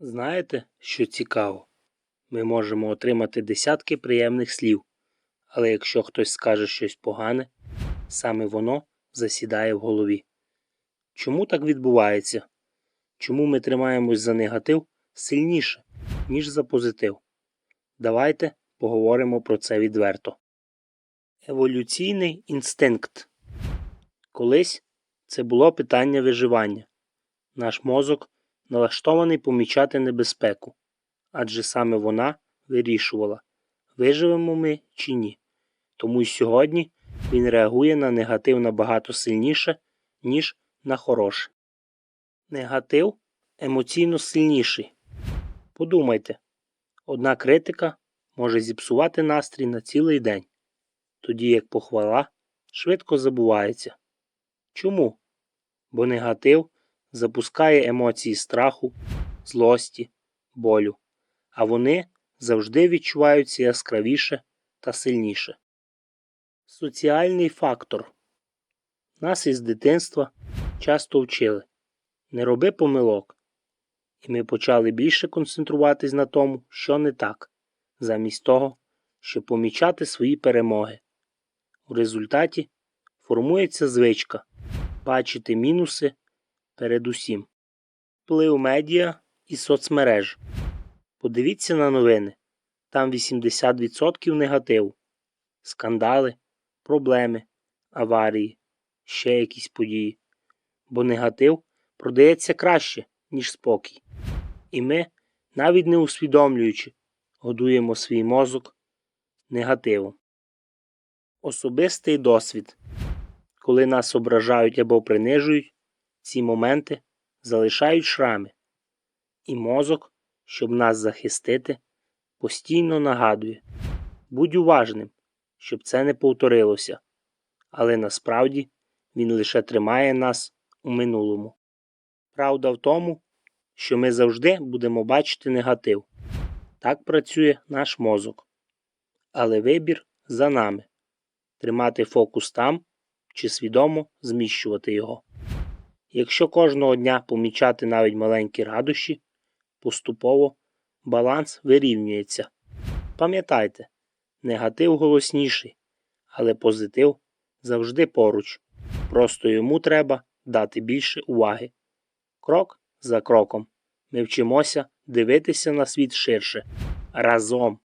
Знаєте, що цікаво? Ми можемо отримати десятки приємних слів, але якщо хтось скаже щось погане, саме воно засідає в голові. Чому так відбувається? Чому ми тримаємось за негатив сильніше, ніж за позитив? Давайте поговоримо про це відверто. Еволюційний інстинкт. Колись це було питання виживання. Наш мозок налаштований помічати небезпеку, адже саме вона вирішувала, виживемо ми чи ні. Тому й сьогодні він реагує на негатив набагато сильніше, ніж на хороше. Негатив емоційно сильніший. Подумайте, одна критика може зіпсувати настрій на цілий день, тоді як похвала швидко забувається. Чому? Бо негатив запускає емоції страху, злості, болю, а вони завжди відчуваються яскравіше та сильніше. Соціальний фактор. Нас із дитинства часто вчили не роби помилок, і ми почали більше концентруватись на тому, що не так, замість того, щоб помічати свої перемоги. У результаті формується звичка бачити мінуси передусім. Вплив медіа і соцмереж. Подивіться на новини. Там 80% негативу. Скандали, проблеми, аварії, ще якісь події. Бо негатив продається краще, ніж спокій. І ми, навіть не усвідомлюючи, годуємо свій мозок негативом. Особистий досвід. Коли нас ображають або принижують, ці моменти залишають шрами, і мозок, щоб нас захистити, постійно нагадує будь уважним, щоб це не повторилося, але насправді він лише тримає нас у минулому. Правда в тому, що ми завжди будемо бачити негатив. Так працює наш мозок. Але вибір за нами тримати фокус там чи свідомо зміщувати його. Якщо кожного дня помічати навіть маленькі радощі, поступово баланс вирівнюється. Пам'ятайте, негатив голосніший, але позитив завжди поруч. Просто йому треба дати більше уваги. Крок за кроком ми вчимося дивитися на світ ширше разом.